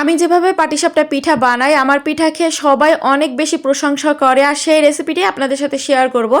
আমি যেভাবে পাটিসাপটা পিঠা বানাই, আমার পিঠা খেয়ে সবাই অনেক বেশি প্রশংসা করে আর সেই রেসিপিটি আপনাদের সাথে শেয়ার করব।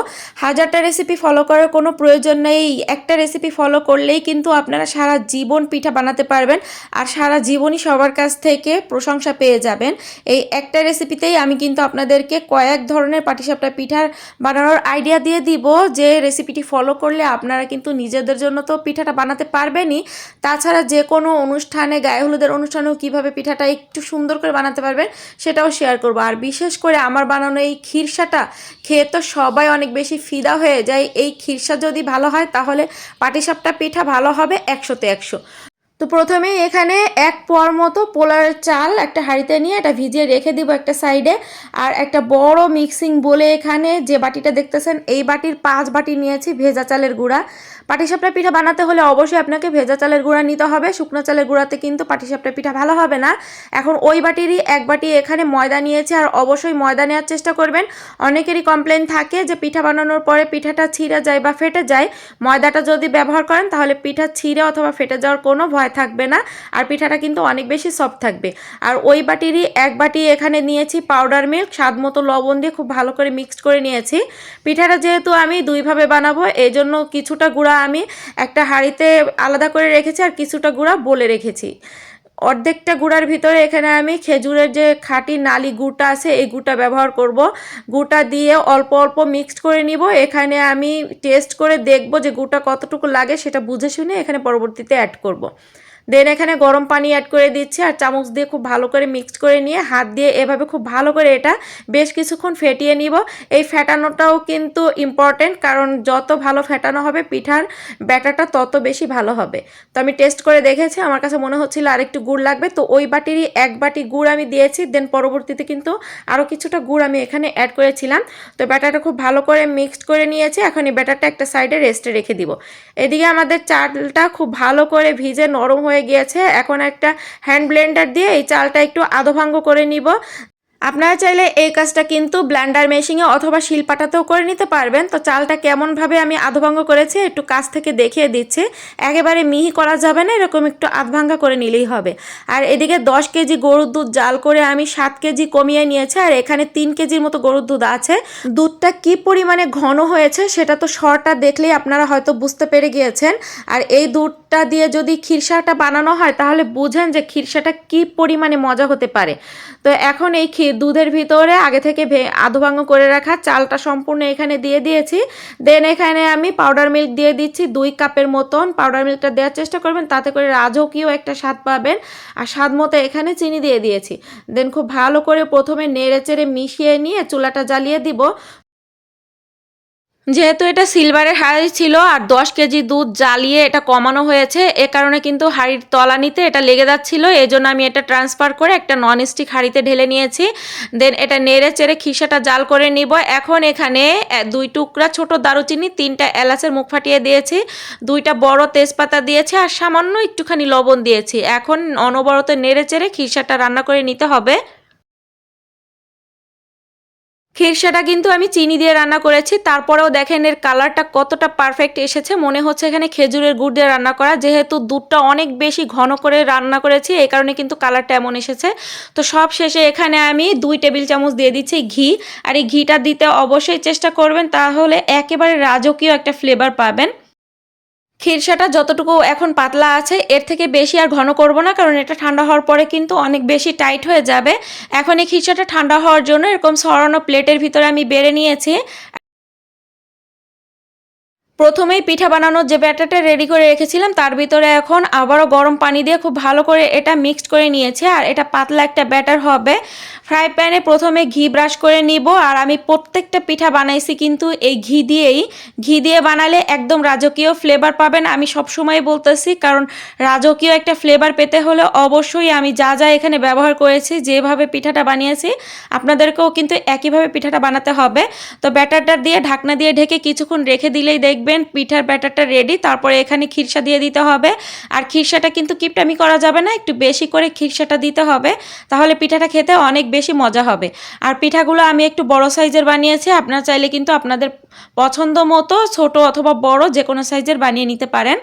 হাজারটা রেসিপি ফলো করার কোনো প্রয়োজন নেই। একটা রেসিপি ফলো করলেই কিন্তু আপনারা সারা জীবন পিঠা বানাতে পারবেন আর সারা জীবনই সবার কাছ থেকে প্রশংসা পেয়ে যাবেন। এই একটা রেসিপিতেই আমি কিন্তু আপনাদেরকে কয়েক ধরনের পাটিসাপটা পিঠার বানানোর আইডিয়া দিয়ে দিব। যে রেসিপিটি ফলো করলে আপনারা কিন্তু নিজেদের জন্য তো পিঠাটা বানাতে পারবেনই। তাছাড়া যে কোনো অনুষ্ঠানে, গায়ে হলুদের অনুষ্ঠানেও কীভাবে পিঠাটা একটু সুন্দর করে বানাতে পারবেন, সেটাও শেয়ার করব। আর বিশেষ করে আমার বানানো এই ক্ষীরসাটা খেয়ে তো সবাই অনেক বেশি ফিদা হয়ে যায়। এই ক্ষীরসা যদি ভালো হয়, তাহলে পাটিসাপটা পিঠা ভালো হবে একশোতে একশো। তো প্রথমেই এখানে এক পোয়ার মতো পোলার চাল একটা হাঁড়িতে নিয়ে এটা ভিজিয়ে রেখে দিব একটা সাইডে। আর একটা বড় মিক্সিং বলে এখানে যে বাটিটা দেখতেছেন, এই বাটির পাঁচ বাটি নিয়েছি, ভেজা চালের গুঁড়া। পাটিসাপটা পিঠা বানাতে হলে অবশ্যই আপনাকে ভেজা চালের গুঁড়া নিতে হবে। শুকনো চালের গুঁড়াতে কিন্তু পাটিসাপটা পিঠা ভালো হবে না। এখন ওই বাটিরই এক বাটি এখানে ময়দা নিয়েছি আর অবশ্যই ময়দা নেওয়ার চেষ্টা করবেন। অনেকেরই কমপ্লেন থাকে যে পিঠা বানানোর পরে পিঠাটা ছিঁড়ে যায় বা ফেটে যায়। ময়দাটা যদি ব্যবহার করেন তাহলে পিঠা ছিঁড়ে অথবা ফেটে যাওয়ার কোনো ভয় থাকবে না। আর পিঠাটা কিন্তু অনেক বেশি সফট থাকবে। আর ওই বাটিরই এক বাটি এখানে নিয়েছি পাউডার মিল্ক স্বাদ মতো লবণ দিয়ে খুব ভালো করে মিক্সড করে নিয়েছি। পিঠাটা যেহেতু আমি দুইভাবে বানাবো এই জন্য কিছুটা গুঁড়া আমি একটা হাঁড়িতে আলাদা করে রেখেছি আর কিছুটা গুঁড়া বলে রেখেছি। অর্ধেকটা গুঁড়ার ভিতরে এখানে আমি খেজুরের যে খাঁটি নালি গুঁটা আছে, এই গুঁটা ব্যবহার করব। গুঁটা দিয়ে অল্প অল্প মিক্সড করে নিব। এখানে আমি টেস্ট করে দেখব যে গুঁটা কতটুকু লাগে সেটা বুঝে শুনে এখানে পরবর্তীতে অ্যাড করব। দেন এখানে গরম পানি অ্যাড করে দিচ্ছি আর চামচ দিয়ে খুব ভালো করে মিক্সড করে নিয়ে হাত দিয়ে এভাবে খুব ভালো করে এটা বেশ কিছুক্ষণ ফেটিয়ে নিব। এই ফেটানোটাও কিন্তু ইম্পর্টেন্ট কারণ যত ভালো ফেটানো হবে পিঠার ব্যাটারটা তত বেশি ভালো হবে। তো আমি টেস্ট করে দেখেছি, আমার কাছে মনে হচ্ছিল আর একটু গুড় লাগবে। তো ওই বাটিরই এক বাটি গুড় আমি দিয়েছি দেন পরবর্তীতে কিন্তু আরও কিছুটা গুড় আমি এখানে অ্যাড করেছিলাম। তো ব্যাটারটা খুব ভালো করে মিক্সড করে নিয়েছি, এখন এই ব্যাটারটা একটা সাইডে রেস্টে রেখে দিব। এদিকে আমাদের চালটা খুব ভালো করে ভিজে নরম হয়ে গিয়েছে। এখন একটা হ্যান্ড ব্লেন্ডার দিয়ে এই চালটা একটু আধভাঙ্গ করে নিব। আপনারা চাইলে এই কাজটা কিন্তু ব্ল্যান্ডার মেশিনে অথবা শিলপাটাতেও করে নিতে পারবেন। তো চালটা কেমনভাবে আমি আধভাঙ্গ করেছি একটু কাছ থেকে দেখিয়ে দিচ্ছি। একেবারে মিহি করা যাবে না, এরকম একটু আধভাঙ্গা করে নিলেই হবে। আর এদিকে দশ কেজি গরুর দুধ জাল করে আমি সাত কেজি কমিয়ে নিয়েছি, আর এখানে তিন কেজির মতো গরুর দুধ আছে। দুধটা কি পরিমাণে ঘন হয়েছে সেটা তো শরটা দেখলেই আপনারা হয়তো বুঝতে পেরে গিয়েছেন। আর এই দুধটা দিয়ে যদি খিরসাটা বানানো হয়, তাহলে বুঝেন যে খিরসাটা কি পরিমাণে মজা হতে পারে। তো এখন এই ক্ষীর দুধের ভিতরে আগে থেকে আধভাঙ্গ করে রাখা, চালটা সম্পূর্ণ এখানে দিয়ে দিয়েছি। দেন এখানে আমি পাউডার মিল্ক দিয়ে দিচ্ছি, দুই কাপের মতন পাউডার মিল্কটা দেওয়ার চেষ্টা করবেন, তাতে করে রাজকীয় একটা স্বাদ পাবেন। আর স্বাদ মতো এখানে চিনি দিয়ে দিয়েছি। দেন খুব ভালো করে প্রথমে নেড়ে চেড়ে মিশিয়ে নিয়ে চুলাটা জ্বালিয়ে দিব। যেহেতু এটা সিলভারের হাঁড়ি ছিল আর দশ কেজি দুধ জ্বালিয়ে এটা কমানো হয়েছে, এ কারণে কিন্তু হাঁড়ির তলানিতে এটা লেগে যাচ্ছিল। এই জন্য আমি এটা ট্রান্সফার করে একটা ননস্টিক হাঁড়িতে ঢেলে নিয়েছি। দেন এটা নেড়ে চেড়ে খিসাটা জাল করে নিব। এখন এখানে দুই টুকরা ছোট দারুচিনি, তিনটা এলাচের মুখ ফাটিয়ে দিয়েছি, দুইটা বড় তেজপাতা দিয়েছি আর সামান্য একটুখানি লবণ দিয়েছি। এখন অনবরত নেড়ে চেড়ে খিসাটা রান্না করে নিতে হবে। খিরসাটা কিন্তু আমি চিনি দিয়ে রান্না করেছি, তারপরেও দেখেন এর কালারটা কতটা পারফেক্ট এসেছে। মনে হচ্ছে এখানে খেজুরের গুড় দিয়ে রান্না করা, যেহেতু দুধটা অনেক বেশি ঘন করে রান্না করেছি, এই কারণে কিন্তু কালারটা এমন এসেছে। তো সব শেষে এখানে আমি দুই টেবিল চামচ দিয়ে দিচ্ছি ঘি, আর এই ঘিটা দিতে অবশ্যই চেষ্টা করবেন, তাহলে একেবারে রাজকীয় একটা ফ্লেভার পাবেন। খিরসাটা যতটুকু এখন পাতলা আছে, এর থেকে বেশি আর ঘন করব না, কারণ এটা ঠান্ডা হওয়ার পরে কিন্তু অনেক বেশি টাইট হয়ে যাবে। এখন এই খিরসাটা ঠান্ডা হওয়ার জন্য এরকম সরানো প্লেটের ভিতরে আমি বেড়ে নিয়েছি। প্রথমেই পিঠা বানানোর যে ব্যাটারটা রেডি করে রেখেছিলাম, তার ভিতরে এখন আবারও গরম পানি দিয়ে খুব ভালো করে এটা মিক্সড করে নিয়েছে। আর এটা পাতলা একটা ব্যাটার হবে। ফ্রাই প্যানে প্রথমে ঘি ব্রাশ করে নিব। আর আমি প্রত্যেকটা পিঠা বানাইছি কিন্তু এই ঘি দিয়েই। ঘি দিয়ে বানালে একদম রাজকীয় ফ্লেভার পাবেন। আমি সবসময় বলতেছি, কারণ রাজকীয় একটা ফ্লেভার পেতে হলে অবশ্যই আমি যা যা এখানে ব্যবহার করেছি, যেভাবে পিঠাটা বানিয়েছি, আপনাদেরকেও কিন্তু একইভাবে পিঠাটা বানাতে হবে। তো ব্যাটারটা দিয়ে ঢাকনা দিয়ে ঢেকে কিছুক্ষণ রেখে দিলেই দেখবেন পিঠার ব্যাটারটা রেডি তারপরে এখানে খিরসা দিয়ে দিতে হবে। আর খিরসাটা কিন্তু কিপটামি করা যাবে না, একটু বেশি করে খিরসাটা দিতে হবে, তাহলে পিঠাটা খেতে অনেক বেশি মজা হবে। আর পিঠাগুলো আমি একটু বড় সাইজের বানিয়েছি, আপনারা চাইলে কিন্তু আপনাদের পছন্দ মতো, ছোটো অথবা বড় যে কোনো সাইজের বানিয়ে নিতে পারেন।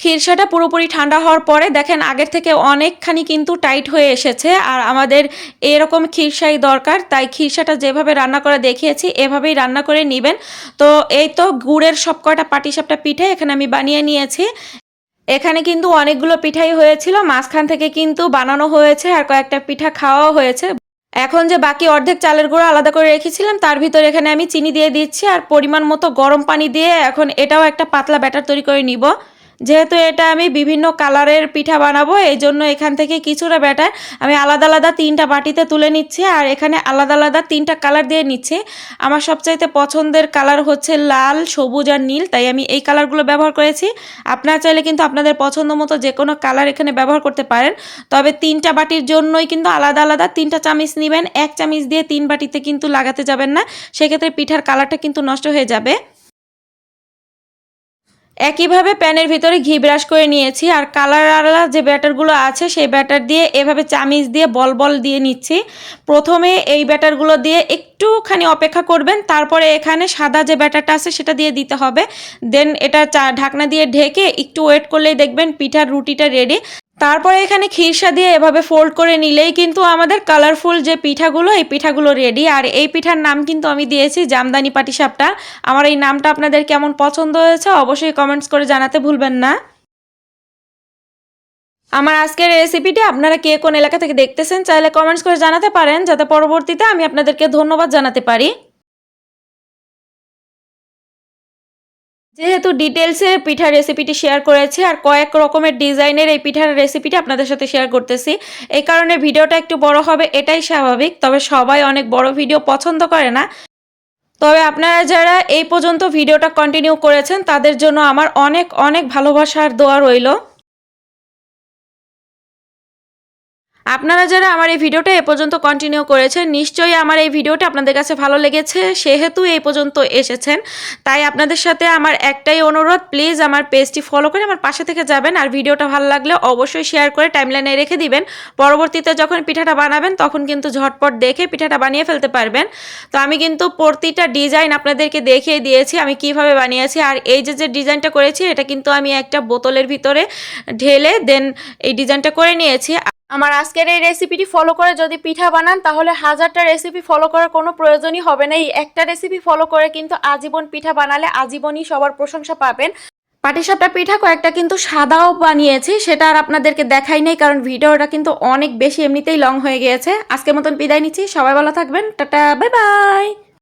খিরসাটা পুরোপুরি ঠান্ডা হওয়ার পরে দেখেন আগের থেকে অনেকখানি কিন্তু টাইট হয়ে এসেছে আর আমাদের এরকম খিরসাই দরকার, তাই খিরসাটা যেভাবে রান্না করে দেখিয়েছি এভাবেই রান্না করে নেবেন। তো এই তো গুড়ের সব কয়টা পাটিসাপটা পিঠে এখানে আমি বানিয়ে নিয়েছি। এখানে কিন্তু অনেকগুলো পিঠাই হয়েছিল, মাঝখান থেকে কিন্তু বানানো হয়েছে আর কয়েকটা পিঠা খাওয়াও হয়েছে। এখন যে বাকি অর্ধেক চালের গুঁড়ো আলাদা করে রেখেছিলাম, তার ভিতরে এখানে আমি চিনি দিয়ে দিচ্ছি আর পরিমাণ মতো গরম পানি দিয়ে এখন এটাও একটা পাতলা ব্যাটার তৈরি করে নিব। যেহেতু এটা আমি বিভিন্ন কালারের পিঠা বানাবো, এই জন্য এখান থেকে কিছুটা ব্যাটার আমি আলাদা আলাদা তিনটা বাটিতে তুলে নিচ্ছি আর এখানে আলাদা আলাদা তিনটা কালার দিয়ে নিচ্ছি। আমার সবচাইতে পছন্দের কালার হচ্ছে লাল, সবুজ আর নীল, তাই আমি এই কালারগুলো ব্যবহার করেছি। আপনারা চাইলে কিন্তু আপনাদের পছন্দ মতো যে কোনো কালার এখানে ব্যবহার করতে পারেন। তবে তিনটা বাটির জন্যই কিন্তু আলাদা আলাদা তিনটা চামিচ নেবেন, এক চামিচ দিয়ে তিন বাটিতে কিন্তু লাগাতে যাবেন না, সেক্ষেত্রে পিঠার কালারটা কিন্তু নষ্ট হয়ে যাবে। একইভাবে প্যানের ভিতরে ঘি ব্রাশ করে নিয়েছি, আর কালার আলা যে ব্যাটারগুলো আছে সেই ব্যাটার দিয়ে এভাবে চামিচ দিয়ে বল বল দিয়ে নিচ্ছি। প্রথমে এই ব্যাটারগুলো দিয়ে একটুখানি অপেক্ষা করবেন, তারপরে এখানে সাদা যে ব্যাটারটা আছে সেটা দিয়ে দিতে হবে। দেন এটা চা, ঢাকনা দিয়ে ঢেকে একটু ওয়েট করলেই দেখবেন পিঠার রুটিটা রেডি। তারপরে এখানে খিরসা দিয়ে এভাবে ফোল্ড করে নিলেই কিন্তু আমাদের কালারফুল যে পিঠাগুলো, এই পিঠাগুলো রেডি আর এই পিঠার নাম কিন্তু আমি দিয়েছি জামদানি পাটিসাপটা। আমার এই নামটা আপনাদের কেমন পছন্দ হয়েছে অবশ্যই কমেন্টস করে জানাতে ভুলবেন না। আমার আজকের রেসিপিটি আপনারা কে কোন এলাকা থেকে দেখতেছেন, চাইলে কমেন্টস করে জানাতে পারেন, যাতে পরবর্তীতে আমি আপনাদেরকে ধন্যবাদ জানাতে পারি। যেহেতু ডিটেলসে পিঠার রেসিপিটি শেয়ার করেছি আর কয়েক রকমের ডিজাইনের এই পিঠার রেসিপিটি আপনাদের সাথে শেয়ার করতেছি, এই কারণে ভিডিওটা একটু বড় হবে, এটাই স্বাভাবিক। তবে সবাই অনেক বড় ভিডিও পছন্দ করে না। তবে আপনারা যারা এই পর্যন্ত ভিডিওটা কন্টিনিউ করেছেন, তাদের জন্য আমার অনেক অনেক ভালোবাসার দোয়া রইল। আপনারা যারা আমার এই ভিডিওটা এ পর্যন্ত কন্টিনিউ করেছেন, নিশ্চয়ই আমার এই ভিডিওটা আপনাদের কাছে ভালো লেগেছে, সেহেতু এই পর্যন্ত এসেছেন। তাই আপনাদের সাথে আমার একটাই অনুরোধ প্লিজ আমার পেজটি ফলো করে আমার পাশে থেকে যাবেন, আর ভিডিওটা ভালো লাগলে অবশ্যই শেয়ার করে টাইমলাইনে রেখে দিবেন। পরবর্তীতে যখন পিঠাটা বানাবেন, তখন কিন্তু ঝটপট দেখে পিঠাটা বানিয়ে ফেলতে পারবেন। তো আমি কিন্তু প্রতিটা ডিজাইন আপনাদেরকে দেখিয়ে দিয়েছি, আমি কীভাবে বানিয়েছি, আর এই যে যে ডিজাইনটা করেছি, এটা কিন্তু আমি একটা বোতলের ভিতরে ঢেলে দেন এই ডিজাইনটা করে নিয়েছি। আমার আজকের এই রেসিপিটি ফলো করে যদি পিঠা বানান, তাহলে হাজারটা রেসিপি ফলো করার কোনো প্রয়োজনই হবে না। এই একটা রেসিপি ফলো করে কিন্তু আজীবন পিঠা বানালে আজীবনই সবার প্রশংসা পাবেন। পাটিসাপটা পিঠা কয়েকটা কিন্তু সাদাও বানিয়েছি, সেটা আর আপনাদেরকে দেখাই নেই, কারণ ভিডিওটা কিন্তু অনেক বেশি এমনিতেই লং হয়ে গিয়েছে। আজকের মতন বিদায় নিচ্ছি, সবাই ভালো থাকবেন, টাটা বাই বাই